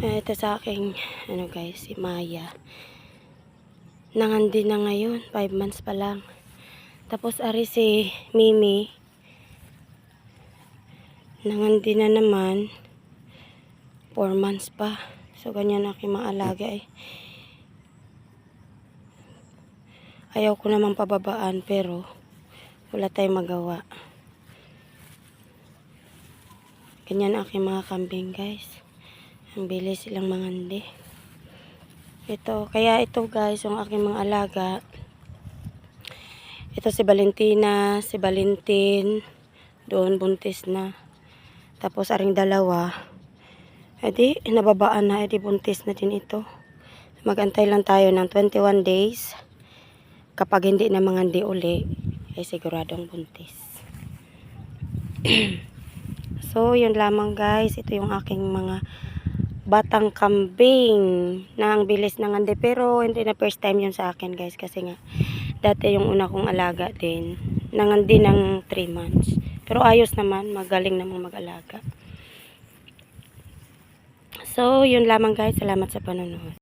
Eh, ito sa aking, ano guys, si Maya. Nangandi na ngayon, 5 months pa lang. Tapos ari si Mimi. Nangandi na naman, 4 months pa. So, ganyan aking mga alaga eh. Ayaw ko naman pababaan pero wala tayong magawa. Ganyan aking mga kambing guys. Ang bilis silang mangandi. Ito, kaya ito guys, yung aking mga alaga. Ito si Valentina, si Valentin. Doon buntis na. Tapos aring dalawa. Edi, nababaan na, edi buntis na din ito. Magantay lang tayo ng 21 days. Kapag hindi na mangandi uli, ay siguradong buntis. so, yun lamang guys. Ito yung aking mga batang kambing na ang bilis ng andi. Pero hindi na first time yun sa akin guys. Kasi nga, dati yung una kong alaga din. Nangandi ng 3 months. Pero ayos naman. Magaling namang mag-alaga. So, yun lamang guys. Salamat sa panonood.